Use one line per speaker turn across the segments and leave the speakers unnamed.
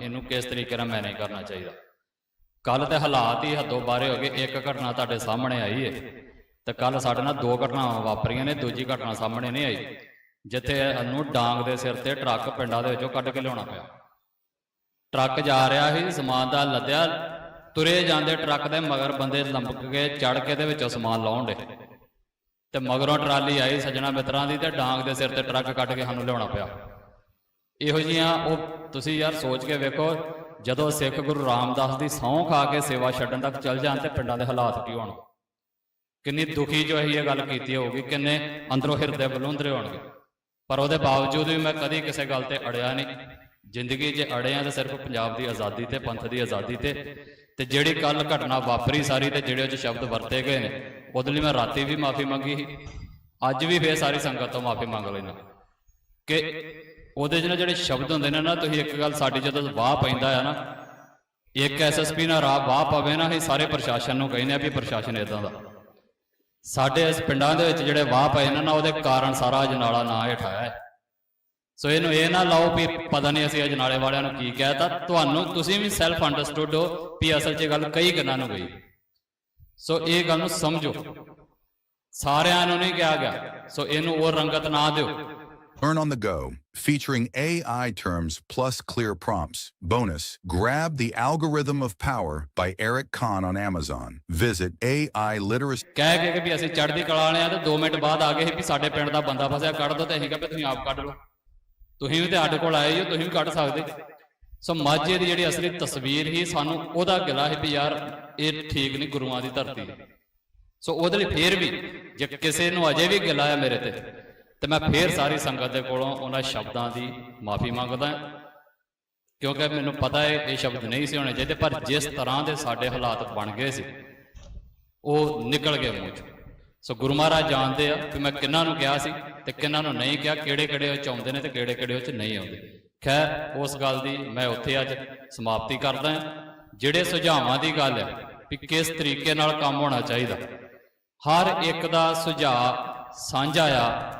ਇਹਨੂੰ ਕਿਸ ਤਰੀਕੇ ਨਾਲ ਮੈਨੇਜ ਕਰਨਾ ਚਾਹੀਦਾ? ਕੱਲ ਤੇ ਹਾਲਾਤ ਹੀ ਹੱਦੋਂ ਬਾਰੇ ਹੋ ਗਏ, ਇੱਕ ਘਟਨਾ ਤੁਹਾਡੇ ਸਾਹਮਣੇ ਆਈ ਏ। ਤੇ ਕੱਲ ਸਾਡੇ ਨਾਲ ਦੋ ਘਟਨਾਵਾਂ ਵਾਪਰੀਆਂ ਨੇ, ਦੂਜੀ ਘਟਨਾ ਸਾਹਮਣੇ ਨਹੀਂ ਆਈ। ਜਿੱਥੇ ਨੂੰ ਡਾਂਗ ਦੇ ਸਿਰ ਤੇ ਟਰੱਕ ਪਿੰਡਾਂ ਦੇ ਵਿੱਚੋਂ ਕੱਢ ਕੇ ਲਿਆਉਣਾ ਪਿਆ। ਟਰੱਕ ਜਾ ਰਿਹਾ ਸੀ, ਸਮਾਨ ਦਾ ਲੱਦਿਆ, ਤੁਰੇ ਜਾਂਦੇ ਟਰੱਕ ਦੇ ਮਗਰ ਬੰਦੇ ਲੰਬਕ ਕੇ ਚੜ ਕੇ ਦੇ ਵਿੱਚੋਂ ਸਮਾਨ ਲਾਉਣ ਡੇ ਤੇ ਮਗਰੋਂ ਟਰਾਲੀ ਆਈ ਸੱਜਣਾ ਮਿੱਤਰਾਂ ਦੀ ਤੇ ਡਾਂਗ ਦੇ ਸਿਰ ਤੇ ਟਰੱਕ ਕੱਢ ਕੇ ਸਾਨੂੰ ਲਿਆਉਣਾ ਪਿਆ। ਇਹੋ ਜੀਆਂ ਉਹ ਤੁਸੀਂ ਯਾਰ ਸੋਚ ਕੇ ਵੇਖੋ, ਜਦੋਂ ਸਿੱਖ ਗੁਰੂ ਰਾਮਦਾਸ ਦੀ ਸਹੁੰ ਖਾ ਕੇ ਸੇਵਾ ਛੱਡਣ ਤੱਕ ਚੱਲ ਜਾਣ ਤੇ ਪਿੰਡਾਂ ਦੇ ਹਾਲਾਤ ਕੀ ਹੋਣ? ਕਿੰਨੀ ਦੁਖੀ ਜੋ ਅਸੀਂ ਇਹ ਗੱਲ ਕੀਤੀ ਹੋਊਗੀ, ਕਿੰਨੇ ਅੰਦਰੋਂ ਹਿਰਦੇ ਬਲੁੰਦਰੇ ਹੋਣਗੇ। ਪਰ ਉਹਦੇ ਬਾਵਜੂਦ ਵੀ ਮੈਂ ਕਦੀ ਕਿਸੇ ਗੱਲ ਤੇ ਅੜਿਆ ਨਹੀਂ। ਜ਼ਿੰਦਗੀ 'ਚ ਅੜਿਆ ਤਾਂ ਸਿਰਫ ਪੰਜਾਬ ਦੀ ਆਜ਼ਾਦੀ ਤੇ, ਪੰਥ ਦੀ ਆਜ਼ਾਦੀ ਤੇ। ਤੇ ਜਿਹੜੀ ਕੱਲ ਘਟਨਾ ਵਾਪਰੀ ਸਾਰੀ ਤੇ ਜਿਹੜੇ ਉਹ ਸ਼ਬਦ ਵਰਤੇ ਗਏ ਨੇ, ਉਹਦੇ ਲਈ ਮੈਂ ਰਾਤੀ ਵੀ ਮਾਫੀ ਮੰਗੀ ਸੀ। ਅੱਜ ਵੀ ਫੇਰ ਸਾਰੀ ਸੰਗਤ ਤੋਂ ਮਾਫੀ ਮੰਗ ਲੈਣਾ ਕਿ ਉਹਦੇ 'ਚ ਨਾ ਜਿਹੜੇ ਸ਼ਬਦ ਹੁੰਦੇ ਨੇ ਨਾ, ਤੁਸੀਂ ਇੱਕ ਗੱਲ ਸਾਡੀ ਜਦੋਂ ਵਾਹ ਪੈਂਦਾ ਆ ਨਾ, ਇੱਕ ਐਸਐਸਪੀ ਨਾਲ ਰਾਹ ਵਾਹ ਪਵੇ ਨਾ, ਅਸੀਂ ਸਾਰੇ ਪ੍ਰਸ਼ਾਸਨ ਨੂੰ ਕਹਿੰਦੇ ਆ ਵੀ ਪ੍ਰਸ਼ਾਸਨ ਇਦਾਂ ਦਾ। ਸਾਡੇ ਇਸ ਪਿੰਡਾਂ ਦੇ ਵਿੱਚ ਜਿਹੜੇ ਵਾਹ ਪਏ ਨੇ ਨਾ, ਉਹਦੇ ਕਾਰਨ ਸਾਰਾ ਅਜਨਾਲਾ ਨਾਂ ਹੇਠਾਇਆ ਹੈ। ਸੋ ਇਹਨੂੰ ਇਹ ਨਾ ਲਾਓ ਵੀ ਪਤਾ ਨਹੀਂ ਅਸੀਂ ਅਜਨਾਲੇ ਵਾਲਿਆਂ ਨੂੰ ਕੀ ਕਹਿਤਾ ਤੁਹਾਨੂੰ ਤੁਸੀਂ ਵੀ ਸੈਲਫ ਅੰਡਰਸਟੂਡ ਹੋ ਵੀ ਅਸਲ 'ਚ ਗੱਲ ਕਈ ਗੱਲਾਂ ਨੂੰ ਗਈ। ਸੋ ਇਹ ਗੱਲ ਨੂੰ ਸਮਝੋ। ਸਾਰਿਆਂ ਨੂੰ ਨਹੀਂ ਕਿਹਾ ਗਿਆ। ਸੋ ਇਹਨੂੰ ਉਹ ਰੰਗਤ ਨਾ ਦਿਓ।
Learn on the go, featuring AI terms plus clear prompts. Bonus, grab The Algorithm of Power by Eric Kahn on Amazon. Visit AI Literacy.
ਕਹਿ ਕੇ ਕਿ ਵੀ ਅਸੀਂ ਚੜ੍ਹਦੀ ਕਲਾ ਵਾਲੇ ਆ ਤੇ 2 ਮਿੰਟ ਬਾਅਦ ਆ ਗਏ ਸੀ ਵੀ ਸਾਡੇ ਪਿੰਡ ਦਾ ਬੰਦਾ ਫਸਿਆ ਕੱਢ ਦੋ ਤੇ ਅਸੀਂ ਕਿਹਾ ਵੀ ਤੁਸੀਂ ਆਪ ਕੱਢ ਲਓ ਤੁਸੀਂ ਵੀ ਤੇ ਸਾਡੇ ਕੋਲ ਆਏ ਹੋ ਤੁਸੀਂ ਵੀ ਕੱਢ ਸਕਦੇ ਸੋ ਮਾਝੇ ਦੀ ਜਿਹੜੀ ਅਸਲੀ ਤਸਵੀਰ ਹੀ ਸਾਨੂੰ ਉਹਦਾ ਗਿਲਾ ਹੈ ਵੀ ਯਾਰ ਇਹ ਠੀਕ ਨਹੀਂ ਗੁਰੂਆਂ ਦੀ ਧਰਤੀ ਸੋ ਉਹਦੇ ਲਈ ਫੇਰ ਵੀ ਜੇ ਕਿਸੇ ਨੂੰ ਅਜੇ ਵੀ ਗਿਲਾ ਹੈ ਮੇਰੇ ਤੇ ਤੇ ਮੈਂ ਫੇਰ ਸਾਰੀ ਸੰਗਤ ਦੇ ਕੋਲੋਂ ਉਹਨਾਂ ਸ਼ਬਦਾਂ ਦੀ ਮਾਫੀ ਮੰਗਦਾ ਕਿਉਂਕਿ ਮੈਨੂੰ ਪਤਾ ਹੈ ਇਹ ਸ਼ਬਦ ਨਹੀਂ ਸੀ ਹੋਣੇ ਚਾਹੀਦੇ, ਪਰ ਜਿਸ ਤਰ੍ਹਾਂ ਦੇ ਸਾਡੇ ਹਾਲਾਤ ਬਣ ਗਏ ਸੀ, ਉਹ ਨਿਕਲ ਗਏ ਮੂੰਹ ਚੋਂ। ਸੋ ਗੁਰੂ ਮਹਾਰਾਜ ਜਾਣਦੇ ਆ ਕਿ ਮੈਂ ਕਿੰਨਾਂ ਨੂੰ ਕਿਹਾ ਸੀ ਤੇ ਕਿੰਨਾਂ ਨੂੰ ਨਹੀਂ ਕਿਹਾ ਕਿਹੜੇ ਕਿਹੜੇ ਉਹ ਚ ਆਉਂਦੇ ਨੇ ਤੇ ਕਿਹੜੇ ਕਿਹੜੇ ਉਹ ਚ ਨਹੀਂ ਆਉਂਦੇ। ਖੈਰ, ਉਸ ਗੱਲ ਦੀ ਮੈਂ ਉੱਥੇ ਅੱਜ ਸਮਾਪਤੀ ਕਰਦਾ ਜਿਹੜੇ ਸੁਝਾਵਾਂ ਦੀ ਗੱਲ ਹੈ ਵੀ ਕਿਸ ਤਰੀਕੇ ਨਾਲ ਕੰਮ ਹੋਣਾ ਚਾਹੀਦਾ, ਹਰ ਇੱਕ ਦਾ ਸੁਝਾਅ ਸਾਂਝਾ ਆ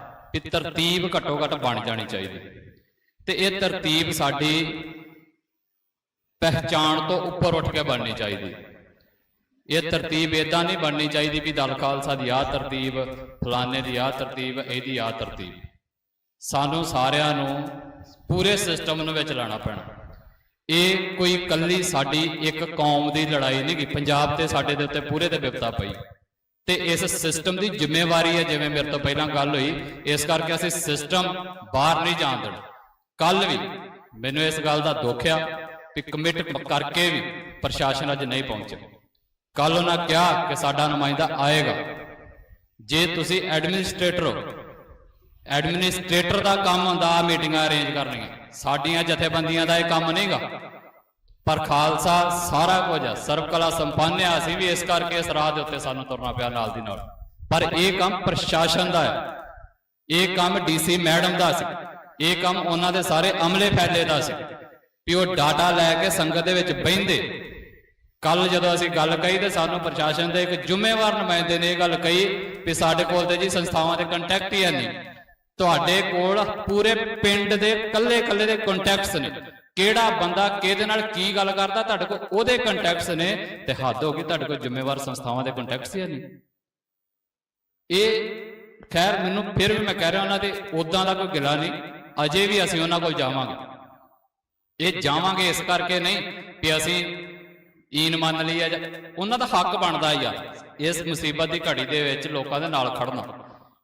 ਵੀ ਤਰਤੀਬ ਘੱਟੋ ਘੱਟ ਬਣ ਜਾਣੀ ਚਾਹੀਦੀ। ਤੇ ਇਹ ਤਰਤੀਬ ਸਾਡੀ ਪਹਿਚਾਣ ਤੋਂ ਉੱਪਰ ਉੱਠ ਕੇ ਬਣਨੀ ਚਾਹੀਦੀ। ਇਹ ਤਰਤੀਬ ਇਦਾਂ ਨਹੀਂ ਬਣਨੀ ਚਾਹੀਦੀ ਵੀ ਦਲ ਖਾਲਸਾ ਦੀ ਆਹ ਤਰਤੀਬ, ਫਲਾਣੇ ਦੀ ਆਹ ਤਰਤੀਬ, ਇਹਦੀ ਆਹ ਤਰਤੀਬ। ਸਾਨੂੰ ਸਾਰਿਆਂ ਨੂੰ ਪੂਰੇ ਸਿਸਟਮ ਨੂੰ ਵਿੱਚ ਲਾਣਾ ਪੈਣਾ। ਇਹ ਕੋਈ ਕੱਲੀ ਸਾਡੀ ਇੱਕ ਕੌਮ ਦੀ ਲੜਾਈ ਨਹੀਂ ਗੀ, ਪੰਜਾਬ ਤੇ ਸਾਡੇ ਦੇ ਉੱਤੇ ਪੂਰੇ ਤੇ ਵਿਪਤਾ ਪਈ। ਤੇ ਇਸ ਸਿਸਟਮ ਦੀ ਜ਼ਿੰਮੇਵਾਰੀ ਹੈ, ਜਿਵੇਂ ਮੇਰੇ ਤੋਂ ਪਹਿਲਾਂ ਗੱਲ ਹੋਈ, ਇਸ ਕਰਕੇ ਅਸੀਂ ਸਿਸਟਮ ਬਾਹਰ ਨਹੀਂ ਜਾਣ ਦੇਣਾ। ਕੱਲ ਵੀ ਮੈਨੂੰ ਇਸ ਗੱਲ ਦਾ ਦੁੱਖ ਆ ਵੀ ਕਮਿਟ ਕਰਕੇ ਵੀ ਪ੍ਰਸ਼ਾਸਨ ਅੱਜ ਨਹੀਂ ਪਹੁੰਚਿਆ। ਕੱਲ ਉਹਨਾਂ ਕਿਹਾ ਕਿ ਸਾਡਾ ਨੁਮਾਇੰਦਾ ਆਏਗਾ। ਜੇ ਤੁਸੀਂ ਐਡਮਿਨਿਸਟ੍ਰੇਟਰ ਹੋ ਐਡਮਿਨਿਸਟ੍ਰੇਟਰ ਦਾ ਕੰਮ ਹੁੰਦਾ ਮੀਟਿੰਗਾਂ ਅਰੇਂਜ ਕਰਨੀਆਂ। ਸਾਡੀਆਂ ਜਥੇਬੰਦੀਆਂ ਦਾ ਇਹ ਕੰਮ ਨਹੀਂਗਾ। ਪਰ ਖਾਲਸਾ ਸਾਰਾ ਕੁਝ ਹੈ ਸਰਬ ਕਲਾ ਸੰਪੰਨ ਆ, ਅਸੀਂ ਵੀ ਇਸ ਕਰਕੇ ਇਸ ਰਾਹ ਦੇ ਉੱਤੇ ਸਾਨੂੰ ਤੁਰਨਾ ਪਿਆ ਨਾਲ ਦੀ ਨਾਲ। ਪਰ ਇਹ ਕੰਮ ਪ੍ਰਸ਼ਾਸਨ ਦਾ ਹੈ। ਇਹ ਕੰਮ ਡੀਸੀ ਮੈਡਮ ਦਾ ਸੀ। ਇਹ ਕੰਮ ਉਹਨਾਂ ਦੇ ਸਾਰੇ ਅਮਲੇ ਫੈਲੇ ਦਾ ਸੀ। ਵੀ ਉਹ ਡਾਟਾ ਲੈ ਕੇ ਸੰਗਤ ਦੇ ਵਿੱਚ ਬਹਿੰਦੇ। ਕੱਲ ਜਦੋਂ ਅਸੀਂ ਗੱਲ ਕਹੀ ਤੇ ਸਾਨੂੰ ਪ੍ਰਸ਼ਾਸਨ ਦੇ ਇੱਕ ਜ਼ਿੰਮੇਵਾਰ ਨੁਮਾਇੰਦੇ ਨੇ ਇਹ ਗੱਲ ਕਹੀ ਵੀ ਸਾਡੇ ਕੋਲ ਤੇ ਜੀ ਸੰਸਥਾਵਾਂ ਦੇ ਕੰਟੈਕਟ ਹੀ ਨਹੀਂ। ਤੁਹਾਡੇ ਕੋਲ ਪੂਰੇ ਪਿੰਡ ਦੇ ਕੱਲੇ-ਕੱਲੇ ਦੇ ਕੰਟੈਕਟਸ ਨੇ। ਕਿਹੜਾ ਬੰਦਾ ਕਿਹਦੇ ਨਾਲ ਕੀ ਗੱਲ ਕਰਦਾ ਤੁਹਾਡੇ ਕੋਲ, ਉਹਦੇ ਕੰਟੈਕਟਸ ਨੇ ਤੇ ਹੱਦ ਹੋ ਗਈ ਤੁਹਾਡੇ ਕੋਲ ਜ਼ਿੰਮੇਵਾਰ ਸੰਸਥਾਵਾਂ ਦੇ ਕੰਟੈਕਟਸ ਹੀ ਨਹੀਂ। ਇਹ ਖੈਰ ਮੈਨੂੰ ਫਿਰ ਵੀ ਮੈਂ ਕਹਿ ਰਿਹਾ ਉਹਨਾਂ ਦੇ ਉਦਾਂ ਦਾ ਕੋਈ ਗਿਲਾ ਨਹੀਂ, ਅਜੇ ਵੀ ਅਸੀਂ ਉਹਨਾਂ ਕੋਲ ਜਾਵਾਂਗੇ। ਇਹ ਜਾਵਾਂਗੇ ਇਸ ਕਰਕੇ ਨਹੀਂ ਕਿ ਅਸੀਂ ਈਨ ਮੰਨ ਲਈ ਆ ਜਾਂ ਉਹਨਾਂ ਦਾ ਹੱਕ ਬਣਦਾ ਹੀ ਆ, ਇਸ ਮੁਸੀਬਤ ਦੀ ਘੜੀ ਦੇ ਵਿੱਚ ਲੋਕਾਂ ਦੇ ਨਾਲ ਖੜਨਾ।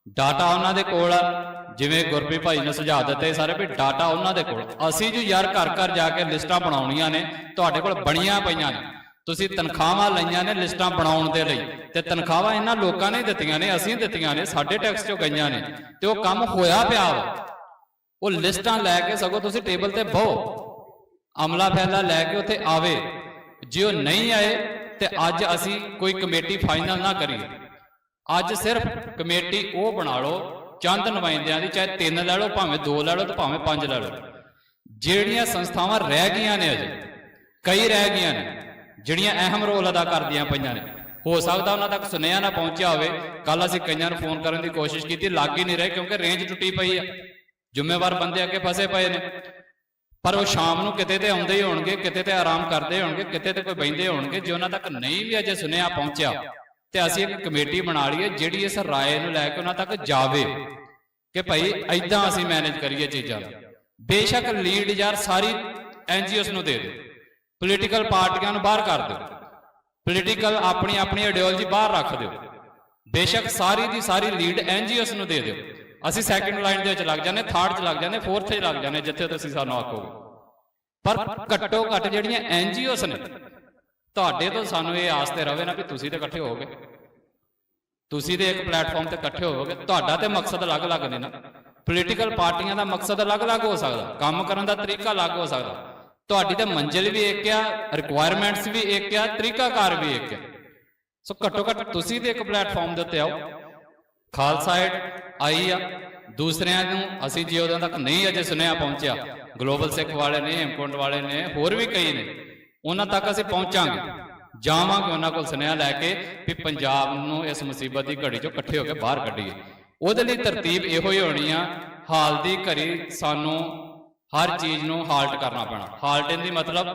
ਡਾਟਾ ਉਹਨਾਂ ਦੇ ਕੋਲ ਆ। ਜਿਵੇਂ ਗੁਰਪ੍ਰੀਤ ਭਾਈ ਨੇ ਸੁਝਾਅ ਦਿੱਤੇ ਸਾਰੇ ਵੀ ਡਾਟਾ ਉਹਨਾਂ ਦੇ ਕੋਲ। ਅਸੀਂ ਜੋ ਯਾਰ ਘਰ ਘਰ ਜਾ ਕੇ ਲਿਸਟਾਂ ਬਣਾਉਣੀਆਂ ਨੇ, ਤੁਹਾਡੇ ਕੋਲ ਬਣੀਆਂ ਪਈਆਂ ਨੇ। ਤੁਸੀਂ ਤਨਖਾਹਾਂ ਲਈਆਂ ਨੇ ਲਿਸਟਾਂ ਬਣਾਉਣ ਦੇ ਲਈ। ਤੇ ਤਨਖਾਹਾਂ ਇਹਨਾਂ ਲੋਕਾਂ ਨੇ ਦਿੱਤੀਆਂ ਨੇ, ਅਸੀਂ ਦਿੱਤੀਆਂ ਨੇ, ਸਾਡੇ ਟੈਕਸ ਚੋਂ ਗਈਆਂ ਨੇ। ਤੇ ਉਹ ਕੰਮ ਹੋਇਆ ਪਿਆ ਵਾ। ਉਹ ਲਿਸਟਾਂ ਲੈ ਕੇ ਸਗੋਂ ਤੁਸੀਂ ਟੇਬਲ ਤੇ ਬਹੋ। ਅਮਲਾ ਫੈਲਾ ਲੈ ਕੇ ਉੱਥੇ ਆਵੇ। ਜੇ ਉਹ ਨਹੀਂ ਆਏ, ਤੇ ਅੱਜ ਅਸੀਂ ਕੋਈ ਕਮੇਟੀ ਫਾਈਨਲ ਨਾ ਕਰੀਏ। ਅੱਜ ਸਿਰਫ ਕਮੇਟੀ ਉਹ ਬਣਾ ਲਓ, ਚੰਦ ਨੁਮਾਇੰਦਿਆਂ ਦੀ, ਚਾਹੇ ਤਿੰਨ ਲੈ ਲਓ, ਭਾਵੇਂ ਦੋ ਲੈ ਲਓ ਤੇ ਭਾਵੇਂ ਪੰਜ ਲੈ ਲਓ। ਜਿਹੜੀਆਂ ਸੰਸਥਾਵਾਂ ਰਹਿ ਗਈਆਂ ਨੇ ਅਜੇ, ਕਈ ਰਹਿ ਗਈਆਂ ਨੇ, ਜਿਹੜੀਆਂ ਅਹਿਮ ਰੋਲ ਅਦਾ ਕਰਦੀਆਂ ਪਈਆਂ ਨੇ, ਹੋ ਸਕਦਾ ਉਹਨਾਂ ਤੱਕ ਸੁਨੇਹਾ ਨਾ ਪਹੁੰਚਿਆ ਹੋਵੇ ਕੱਲ ਅਸੀਂ ਕਈਆਂ ਨੂੰ ਫੋਨ ਕਰਨ ਦੀ ਕੋਸ਼ਿਸ਼ ਕੀਤੀ, ਲੱਗ ਹੀ ਨਹੀਂ ਰਹੇ ਕਿਉਂਕਿ ਰੇਂਜ ਟੁੱਟੀ ਪਈ ਆ। ਜ਼ਿੰਮੇਵਾਰ ਬੰਦੇ ਅੱਗੇ ਫਸੇ ਪਏ ਨੇ। ਪਰ ਉਹ ਸ਼ਾਮ ਨੂੰ ਕਿਤੇ ਤੇ ਆਉਂਦੇ ਹੀ ਹੋਣਗੇ, ਕਿਤੇ ਤੇ ਆਰਾਮ ਕਰਦੇ ਹੋਣਗੇ, ਕਿਤੇ ਤੇ ਕੋਈ ਬੈਂਦੇ ਹੋਣਗੇ, ਜੇ ਉਹਨਾਂ ਤੱਕ ਨਹੀਂ ਵੀ ਅਜੇ ਸੁਨੇਹਾ ਪਹੁੰਚਿਆ ਤੇ ਅਸੀਂ ਇੱਕ ਕਮੇਟੀ ਬਣਾ ਲਈਏ ਜਿਹੜੀ ਇਸ ਰਾਏ ਨੂੰ ਲੈ ਕੇ ਉਹਨਾਂ ਤੱਕ ਜਾਵੇ ਕਿ ਭਾਈ ਐਦਾਂ ਅਸੀਂ ਮੈਨੇਜ ਕਰੀਏ ਚੀਜ਼ਾਂ। ਨੂੰ ਬੇਸ਼ੱਕ ਲੀਡ ਯਾਰ ਸਾਰੀ ਐਨਜੀਓਸ ਨੂੰ ਦੇ ਦਿਓ ਪੋਲੀਟੀਕਲ ਪਾਰਟੀਆਂ ਨੂੰ ਬਾਹਰ ਕਰ ਦਿਓ ਪੋਲੀਟੀਕਲ ਆਪਣੀ ਆਪਣੀ ਆਈਡੀਓਲੋਜੀ ਬਾਹਰ ਰੱਖ ਦਿਓ, ਬੇਸ਼ੱਕ ਸਾਰੀ ਦੀ ਸਾਰੀ ਲੀਡ ਐਨਜੀਓਸ ਨੂੰ ਦੇ ਦਿਓ। ਅਸੀਂ ਸੈਕੰਡ ਲਾਈਨ ਦੇ ਵਿੱਚ ਲੱਗ ਜਾਂਦੇ ਥਰਡ 'ਚ ਲੱਗ ਜਾਂਦੇ ਫੋਰਥ 'ਚ ਲੱਗ ਜਾਂਦੇ, ਜਿੱਥੇ ਤੁਸੀਂ ਸਾਨੂੰ ਆਖੋਗੇ। ਪਰ ਘੱਟੋ ਘੱਟ ਜਿਹੜੀਆਂ ਐਨਜੀਓਸ ਨੇ ਤੁਹਾਡੇ ਤੋਂ ਸਾਨੂੰ ਇਹ ਆਸ ਤੇ ਰਵੇ ਨਾ ਕਿ ਤੁਸੀਂ ਤੇ ਇਕੱਠੇ ਹੋਵੋਗੇ। ਤੁਸੀਂ ਤੇ ਇੱਕ ਪਲੇਟਫਾਰਮ ਤੇ ਇਕੱਠੇ ਹੋਵੋਗੇ, ਤੁਹਾਡਾ ਤੇ ਮਕਸਦ ਅਲੱਗ-ਅਲੱਗ ਨੇ ਨਾ। ਪੋਲੀਟੀਕਲ ਪਾਰਟੀਆਂ ਦਾ ਮਕਸਦ ਅਲੱਗ-ਅਲੱਗ ਹੋ ਸਕਦਾ, ਕੰਮ ਕਰਨ ਦਾ ਤਰੀਕਾ ਅਲੱਗ ਹੋ ਸਕਦਾ। ਤੁਹਾਡੀ ਤਾਂ ਮੰਜ਼ਿਲ ਵੀ ਇੱਕ ਆ ਰਿਕੁਆਇਰਮੈਂਟਸ ਵੀ ਇੱਕ ਆ, ਤਰੀਕਾਕਾਰ ਵੀ ਇੱਕ ਆ। ਸੋ ਘੱਟੋ ਘੱਟ ਤੁਸੀਂ ਤੇ ਇੱਕ ਪਲੇਟਫਾਰਮ ਦੇ ਉੱਤੇ ਆਓ। ਖਾਲਸਾ ਏਡ ਆਈ ਆ। ਦੂਸਰਿਆਂ ਨੂੰ ਅਸੀਂ ਜੇ ਉਦੋਂ ਤੱਕ ਨਹੀਂ ਅਜੇ ਸੁਨੇਹਾ ਪਹੁੰਚਿਆ ਗਲੋਬਲ ਸਿੱਖ ਵਾਲੇ ਨੇ ਇੰਪੋਰਟ ਵਾਲੇ ਨੇ, ਹੋਰ ਵੀ ਕਈ ਨੇ। ਉਹਨਾਂ ਤੱਕ ਅਸੀਂ ਪਹੁੰਚਾਂਗੇ। ਜਾਵਾਂਗੇ ਉਹਨਾਂ ਕੋਲ ਸੁਨੇਹਾ ਲੈ ਕੇ ਵੀ ਪੰਜਾਬ ਨੂੰ ਇਸ ਮੁਸੀਬਤ ਦੀ ਘੜੀ ਚੋਂ ਇਕੱਠੇ ਹੋ ਕੇ ਬਾਹਰ ਕੱਢੀਏ। ਉਹਦੇ ਲਈ ਤਰਤੀਬ ਇਹੋ ਹੀ ਹੋਣੀ ਆ, ਹਾਲ ਦੀ ਘੜੀ ਸਾਨੂੰ ਹਰ ਚੀਜ਼ ਨੂੰ ਹਾਲਟ ਕਰਨਾ ਪੈਣਾ। ਹਾਲਟਿੰਗ ਦੀ ਮਤਲਬ